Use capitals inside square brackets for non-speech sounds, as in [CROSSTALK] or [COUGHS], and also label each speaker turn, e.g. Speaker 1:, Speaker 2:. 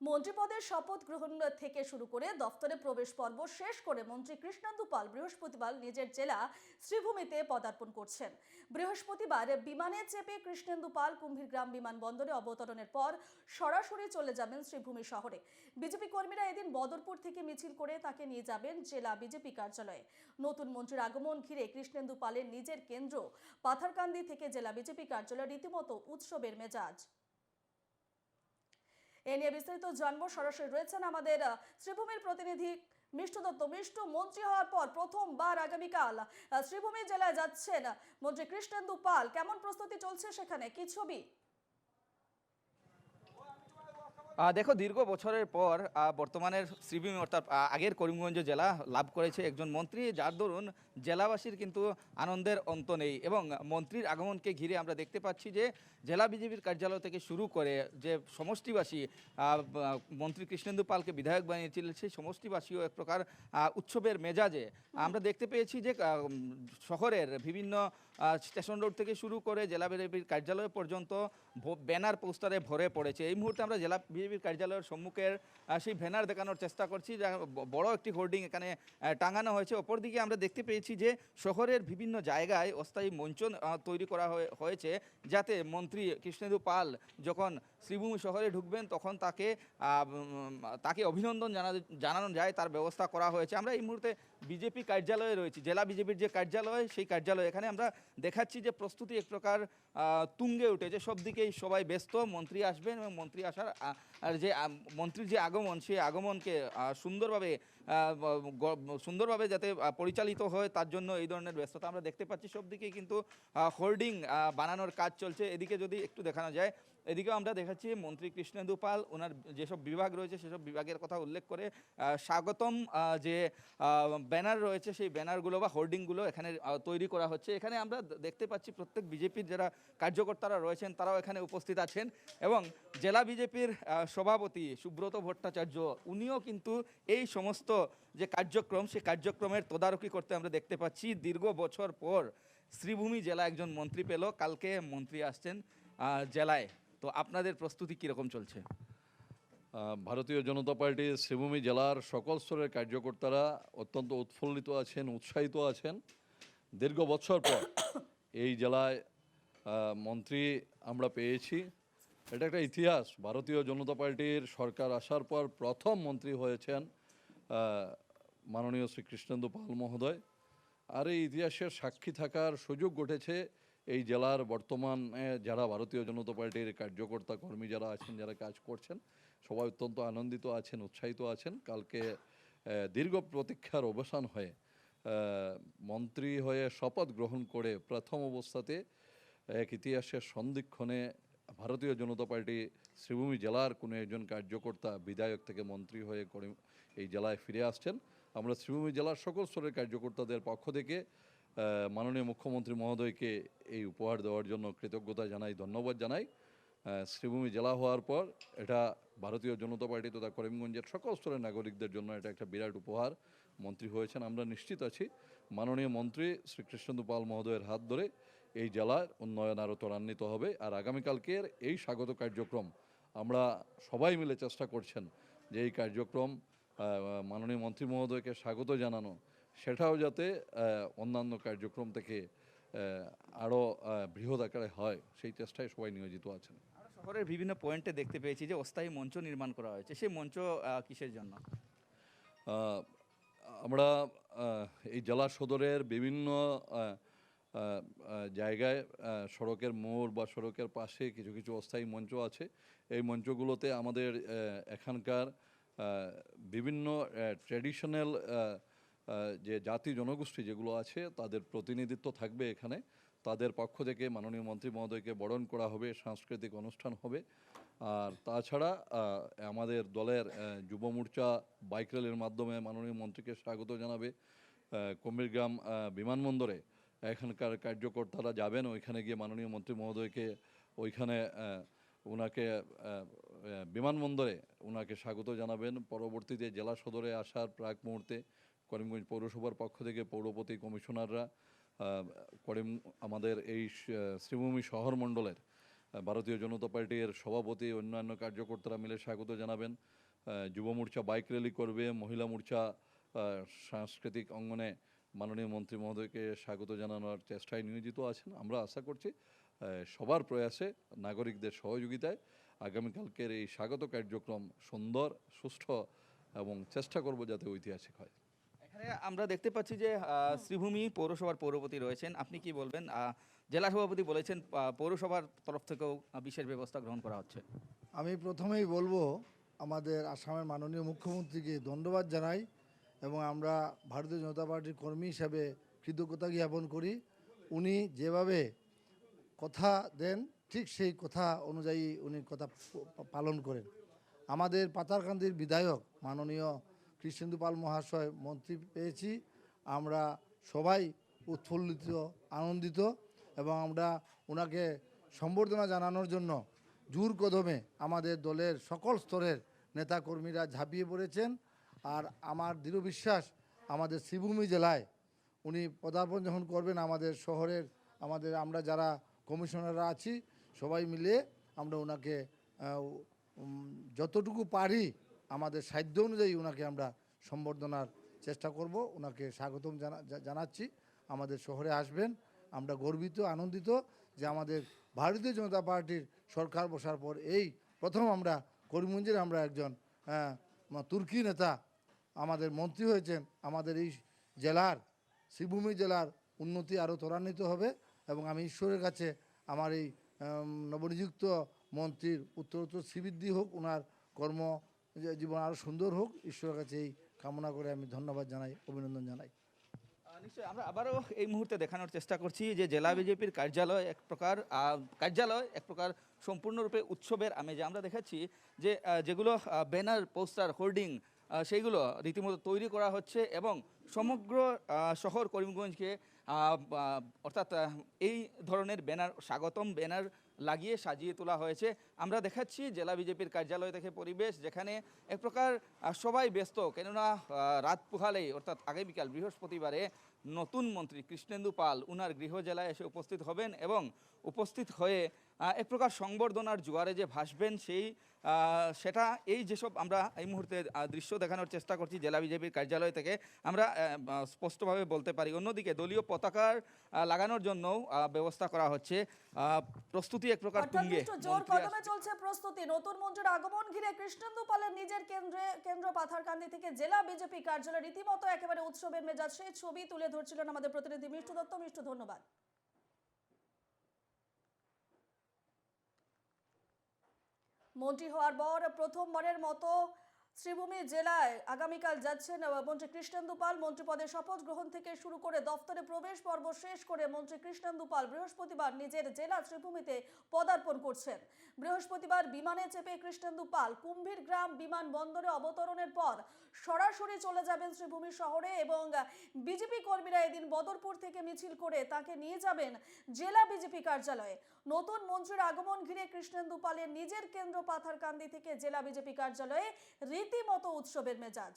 Speaker 1: মন্ত্রীপদের শপথ গ্রহণ থেকে শুরু করে দফতরে প্রবেশ পর্ব শেষ করে মন্ত্রী কৃষ্ণেন্দু পাল বৃহস্পতিবার নিজের জেলা শ্রীভূমিতে পদার্পণ করছেন। বৃহস্পতিবার বিমানে চেপে কৃষ্ণেন্দু পাল কুম্ভীরগ্রাম বিমানবন্দরে অবতরণের পর সরাসরি চলে যাবেন শ্রীভূমি শহরে। বিজেপি কর্মীরা এদিন বদরপুর থেকে মিছিল করে তাকে নিয়ে যাবেন জেলা বিজেপি কার্যালয়ে। নতুন মন্ত্রীর আগমন ঘিরে কৃষ্ণেন্দু পালের নিজের কেন্দ্র পাথারকান্দি থেকে জেলা বিজেপি কার্যালয়ে রীতিমতো উৎসবের মেজাজ। এ নিয়ে বিস্তারিত জানব। সরাসরি রয়েছেন আমাদের শ্রীভূমির প্রতিনিধি মিষ্ট দত্ত। মিষ্ট, মন্ত্রী হওয়ার পর প্রথমবার আগামীকাল শ্রীভূমি জেলায় যাচ্ছেন মন্ত্রী কৃষ্ণেন্দু পাল। কেমন প্রস্তুতি চলছে সেখানে? কি ছবি?
Speaker 2: দেখো, দীর্ঘ বছরের পর বর্তমানের শ্রীভূমি, অর্থাৎ আগের করিমগঞ্জ জেলা লাভ করেছে একজন মন্ত্রী। যার দরুন জেলাবাসীর কিন্তু আনন্দের অন্ত নেই এবং মন্ত্রীর আগমনকে ঘিরে আমরা দেখতে পাচ্ছি যে, জেলা বিজেপির কার্যালয় থেকে শুরু করে যে সমষ্টিবাসী মন্ত্রী কৃষ্ণেন্দু পালকে বিধায়ক বানিয়েছিলেন, সেই সমষ্টিবাসীও এক প্রকার উৎসবের মেজাজে। আমরা দেখতে পেয়েছি যে শহরের বিভিন্ন স্টেশন রোড থেকে শুরু করে জেলা বিজেপির কার্যালয় পর্যন্ত ব্যানার পোস্টারে ভরে পড়েছে। এই মুহূর্তে আমরা জেলা বিজেপির কার্যালয়ের সম্মুখের সেই ব্যানার দেখানোর চেষ্টা করছি, যা বড় একটি হোর্ডিং এখানে টাঙানো হয়েছে। অপরদিকে আমরা দেখতে পেয়েছি যে শহরের বিভিন্ন জায়গায় অস্থায়ী মঞ্চ তৈরি করা হয়ে- হয়েছে, যাতে মন্ত্রী কৃষ্ণেন্দু পাল যখন শ্রীভূমি শহরে ঢুকবেন, তখন তাকে তাকে অভিনন্দন জানা, জানানো যায়, তার ব্যবস্থা করা হয়েছে। আমরা এই মুহূর্তে বিজেপি কার্যালয়ে রয়েছে, জেলা বিজেপির যে কার্যালয়, সেই কার্যালয়। এখানে আমরা দেখাচ্ছি যে প্রস্তুতি এক প্রকার তুঙ্গে উঠেছে সব দিকেই সবাই ব্যস্ত, মন্ত্রী আসবেন এবং মন্ত্রী আসার আর যে মন্ত্রীর যে আগমন, সেই আগমনকে সুন্দরভাবে সুন্দরভাবে যাতে পরিচালিত হয়, তার জন্য এই ধরনের ব্যস্ততা আমরা দেখতে পাচ্ছি। সব দিকেই কিন্তু হোর্ডিং বানানোর কাজ চলছে। এদিকে যদি একটু দেখানো যায়, এদিকেও আমরা দেখাচ্ছি মন্ত্রী কৃষ্ণেন্দু পাল ওনার যেসব বিভাগ রয়েছে, সেসব বিভাগের কথা উল্লেখ করে স্বাগতম যে ব্যানার রয়েছে, সেই ব্যানারগুলো বা হোর্ডিংগুলো এখানে তৈরি করা হচ্ছে। এখানে আমরা দেখতে পাচ্ছি প্রত্যেক বিজেপির যারা কার্যকর্তারা রয়েছেন, তারাও এখানে উপস্থিত আছেন। এবং জেলা বিজেপির সভাপতি সুব্রত ভট্টাচার্য, উনিও কিন্তু এই সমস্ত যে কার্যক্রম, সেই কার্যক্রমের তদারকি করতে আমরা দেখতে পাচ্ছি। দীর্ঘ বছর পর শ্রীভূমি জেলা একজন মন্ত্রী পেল। কালকে মন্ত্রী আসছেন জেলায়। তো আপনাদের প্রস্তুতি কীরকম চলছে?
Speaker 3: ভারতীয় জনতা পার্টির শ্রীভূমি জেলার সকল স্তরের কার্যকর্তারা অত্যন্ত উৎফুল্লিত আছেন, উৎসাহিত আছেন। দীর্ঘ বছর পর [COUGHS] এই জেলায় মন্ত্রী আমরা পেয়েছি। এটা একটা ইতিহাস। ভারতীয় জনতা পার্টির সরকার আসার পর প্রথম মন্ত্রী হয়েছেন মাননীয় শ্রী কৃষ্ণেন্দু পাল মহোদয়, আর এই ইতিহাসের সাক্ষী থাকার সুযোগ ঘটেছে এই জেলার বর্তমানে যারা ভারতীয় জনতা পার্টির কার্যকর্তা কর্মী যারা আছেন, যারা কাজ করছেন, সবাই অত্যন্ত আনন্দিত আছেন, উৎসাহিত আছেন। কালকে দীর্ঘ প্রতীক্ষার অবসান হয়ে মন্ত্রী হয়ে শপথ গ্রহণ করে প্রথম অবস্থাতে এক ইতিহাসের সন্ধিক্ষণে ভারতীয় জনতা পার্টি শ্রীভূমি জেলার কোনো একজন কার্যকর্তা, বিধায়ক থেকে মন্ত্রী হয়ে করে এই জেলায় ফিরে আসছেন। আমরা শ্রীভূমি জেলার সকল স্তরের কার্যকর্তাদের পক্ষ থেকে মাননীয় মুখ্যমন্ত্রী মহোদয়কে এই উপহার দেওয়ার জন্য কৃতজ্ঞতা জানাই, ধন্যবাদ জানাই। শ্রীভূমি জেলা হওয়ার পর এটা ভারতীয় জনতা পার্টি তথা করিমগঞ্জের সকল স্তরের নাগরিকদের জন্য এটা একটা বিরাট উপহার। মন্ত্রী হয়েছেন, আমরা নিশ্চিত আছি। মাননীয় মন্ত্রী শ্রী কৃষ্ণেন্দু পাল মহোদয়ের হাত ধরে এই জেলার উন্নয়ন আরও ত্বরান্বিত হবে। আর আগামীকালকের এই স্বাগত কার্যক্রম আমরা সবাই মিলে চেষ্টা করছেন যে এই কার্যক্রম মাননীয় মন্ত্রী মহোদয়কে স্বাগত জানানো সেটাও যাতে অন্যান্য কার্যক্রম থেকে আরও বৃহৎ আকারে হয় সেই চেষ্টায় সবাই নিয়োজিত আছেন।
Speaker 2: শহরের বিভিন্ন পয়েন্টে দেখতে পেয়েছি যে অস্থায়ী মঞ্চ নির্মাণ করা হয়েছে। সেই মঞ্চ কিসের জন্য?
Speaker 3: আমরা এই জেলা সদরের বিভিন্ন জায়গায় সড়কের মোড় বা সড়কের পাশে কিছু কিছু অস্থায়ী মঞ্চ আছে। এই মঞ্চগুলোতে আমাদের এখানকার বিভিন্ন ট্র্যাডিশনাল যে জাতি জনগোষ্ঠী যেগুলো আছে, তাদের প্রতিনিধিত্ব থাকবে এখানে। তাদের পক্ষ থেকে মাননীয় মন্ত্রী মহোদয়কে বরণ করা হবে, সাংস্কৃতিক অনুষ্ঠান হবে। আর তাছাড়া আমাদের দলের যুব মোর্চা বাইক র্যালির মাধ্যমে মাননীয় মন্ত্রীকে স্বাগত জানাবে কুমিরগ্রাম বিমানবন্দরে। এখানকার কার্যকর্তারা যাবেন, ওইখানে গিয়ে মাননীয় মন্ত্রী মহোদয়কে, ওইখানে ওনাকে বিমানবন্দরে ওনাকে স্বাগত জানাবেন। পরবর্তীতে জেলা সদরে আসার প্রাক মুহূর্তে করিমগঞ্জ পৌরসভার পক্ষ থেকে পৌরপতি কমিশনাররা করিম, আমাদের এই শ্রীভূমি শহর মণ্ডলের ভারতীয় জনতা পার্টির সভাপতি, অন্যান্য কার্যকর্তারা মিলে স্বাগত জানাবেন। যুব মোর্চা বাইক র্যালি করবে, মহিলা মোর্চা সাংস্কৃতিক অঙ্গনে মাননীয় মন্ত্রী মহোদয়কে স্বাগত জানানোর চেষ্টায় নিয়োজিত আছেন। আমরা আশা করছি সবার প্রয়াসে নাগরিকদের সহযোগিতায় আগামীকালকের এই স্বাগত কার্যক্রম সুন্দর সুষ্ঠু এবং চেষ্টা করব যাতে ঐতিহাসিক হয়।
Speaker 2: এখানে আমরা দেখতে পাচ্ছি যে শ্রীভূমি পৌরসভার পৌরপতি রয়েছেন। আপনি কি বলবেন? জেলা সভাপতি বলেছেন পৌরসভার তরফ থেকেও বিশেষ ব্যবস্থা গ্রহণ করা হচ্ছে।
Speaker 4: আমি প্রথমেই বলব আমাদের আসামের মাননীয় মুখ্যমন্ত্রীকে ধন্যবাদ জানাই। এবং আমরা ভারতীয় জনতা পার্টির কর্মী হিসাবে কৃতজ্ঞতা জ্ঞাপন করি। উনি যেভাবে কথা দেন, ঠিক সেই কথা অনুযায়ী উনি কথা পালন করেন। আমাদের পাতারকান্দির বিধায়ক, মাননীয় কৃষ্ণেন্দু পাল মহাশয় মন্ত্রী পেয়েছি। আমরা সবাই উৎফুল্লিত, আনন্দিত এবং আমরা ওনাকে সম্বর্ধনা জানানোর জন্য জোর কদমে আমাদের দলের সকল স্তরের নেতাকর্মীরা ঝাঁপিয়ে পড়েছেন। আর আমার দৃঢ় বিশ্বাস আমাদের শ্রীভূমি জেলায় উনি পদার্পণ যখন করবেন আমাদের শহরের, আমাদের আমরা যারা কমিশনাররা আছি, সবাই মিলে আমরা ওনাকে যতটুকু পারি আমাদের সাধ্য অনুযায়ী ওনাকে আমরা সম্বর্ধনার চেষ্টা করব। ওনাকে স্বাগতম জানা জানাচ্ছি। আমাদের শহরে আসবেন। আমরা গর্বিত, আনন্দিত যে আমাদের ভারতীয় জনতা পার্টির সরকার বসার পর এই প্রথম আমরা করিমগঞ্জের আমরা একজন তুর্কি নেতা আমাদের মন্ত্রী হয়েছেন আমাদের এই জেলার, শ্রীভূমি জেলার উন্নতি আরও ত্বরান্বিত হবে এবং আমি ঈশ্বরের কাছে আমার এই নবনিযুক্ত মন্ত্রীর উত্তরোত্তর শ্রীবৃদ্ধি হোক ওনার কর্ম জীবন আরও সুন্দর হোক, ঈশ্বরের কাছে এই কামনা করে আমি ধন্যবাদ জানাই, অভিনন্দন জানাই।
Speaker 2: নিশ্চয়ই আমরা আবারও এই মুহূর্তে দেখানোর চেষ্টা করছি যে জেলা বিজেপির কার্যালয় এক প্রকার কার্যালয় এক প্রকার সম্পূর্ণরূপে উৎসবের আমেজে আমরা দেখাচ্ছি যে যেগুলো ব্যানার, পোস্টার, হোর্ডিং সেইগুলো রীতিমতো তৈরি করা হচ্ছে এবং সমগ্র শহর করিমগঞ্জকে অর্থাৎ এই ধরনের ব্যানার, স্বাগতম ব্যানার লাগিয়ে সাজিয়ে তোলা হয়েছে। আমরা দেখাচ্ছি জেলা বিজেপির কার্যালয় থেকে পরিবেশ, যেখানে এক প্রকার সবাই ব্যস্ত। কেননা রাত পোহালেই, অর্থাৎ আগামীকাল, বৃহস্পতিবারে নতুন মন্ত্রী কৃষ্ণেন্দু পাল উনার গৃহ জেলায় এসে উপস্থিত হবেন এবং উপস্থিত হয়ে এক প্রকার সংবর্ধনার জোয়ারে যে ভাসবেন সেই সেটা এই যেসব আমরা এই মুহূর্তে দৃশ্য দেখানোর চেষ্টা করছি জেলা বিজেপির কার্যালয় থেকে আমরা স্পষ্টভাবে বলতে পারি। অন্যদিকে দলীয় পতাকার লাগানোর জন্য ব্যবস্থা করা হচ্ছে। আহ, প্রস্তুতি এক প্রকার তুঙ্গে
Speaker 1: জোর কদমে চলছে প্রস্তুতি। নতুন মন্ত্রীর আগমন ঘিরে কৃষ্ণেন্দু পালের নিজের কেন্দ্রে কেন্দ্র পাথারকান্দি থেকে জেলা বিজেপি কার্যালয় রীতিমতো একেবারে উৎসবের মেজাজ সেই ছবি তুলে ধরছিলেন আমাদের প্রতিনিধি। মিষ্টু দত্ত মিষ্টু ধন্যবাদ। মন্ত্রী হওয়ার পর প্রথমবারের মতো শ্রীভূমি জেলায় আগামীকাল যাচ্ছেন মন্ত্রী কৃষ্ণেন্দু পাল। মন্ত্রী পদে শপথ গ্রহণ থেকে শুরু করে দফতরে প্রবেশ পর্ব শেষ করে মন্ত্রী কৃষ্ণেন্দু পাল বৃহস্পতিবার নিজের জেলা শ্রীভূমিতে পদার্পণ করছেন। বৃহস্পতিবার বিমানে চেপে কৃষ্ণেন্দু পাল কুম্ভীর গ্রাম বিমানবন্দরে অবতরণের পর সরাসরি চলে যাবেন শ্রীভূমি শহরে এবং বিজেপি কর্মীরা এদিন বদরপুর থেকে মিছিল করে তাকে নিয়ে যাবেন জেলা বিজেপি কার্যালয়ে। নতুন মন্ত্রীর আগমন ঘিরে কৃষ্ণেন্দু পালের নিজের কেন্দ্র পাথারকান্দি থেকে জেলা বিজেপি কার্যালয়ে রীতিমতো উৎসবের মেজাজ।